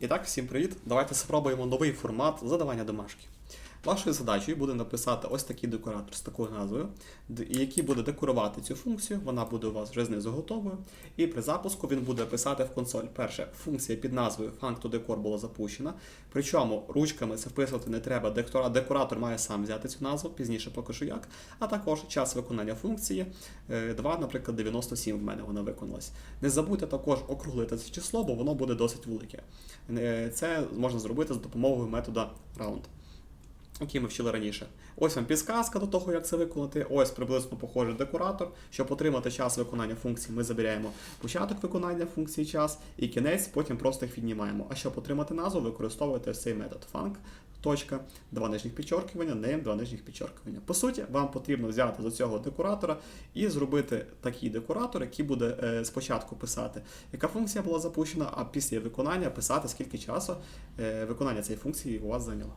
І так, всім привіт! Давайте спробуємо новий формат задавання домашки. Вашою задачею буде написати ось такий декоратор з такою назвою, який буде декорувати цю функцію. Вона буде у вас вже знизу готовою. І при запуску він буде писати в консоль. Перше, функція під назвою FuncToDecor була запущена. Причому ручками це вписувати не треба. Декоратор має сам взяти цю назву, пізніше покажу як. А також час виконання функції 2, наприклад, 97 в мене вона виконалась. Не забудьте також округлити це число, бо воно буде досить велике. Е, Це можна зробити за допомогою метода round, який ми вчили раніше. Ось вам підсказка до того, як це виконати. Ось приблизно похожий декоратор. Щоб отримати час виконання функції, ми забираємо початок виконання функції час і кінець, потім просто їх віднімаємо. А щоб отримати назву, використовуєте цей метод func. Точка, два нижніх підчоркування, name, два нижніх підчоркування. По суті, вам потрібно взяти з цього декоратора і зробити такий декоратор, який буде е, спочатку писати, яка функція була запущена, а після виконання писати, скільки часу е, виконання цієї функції у вас зайняло.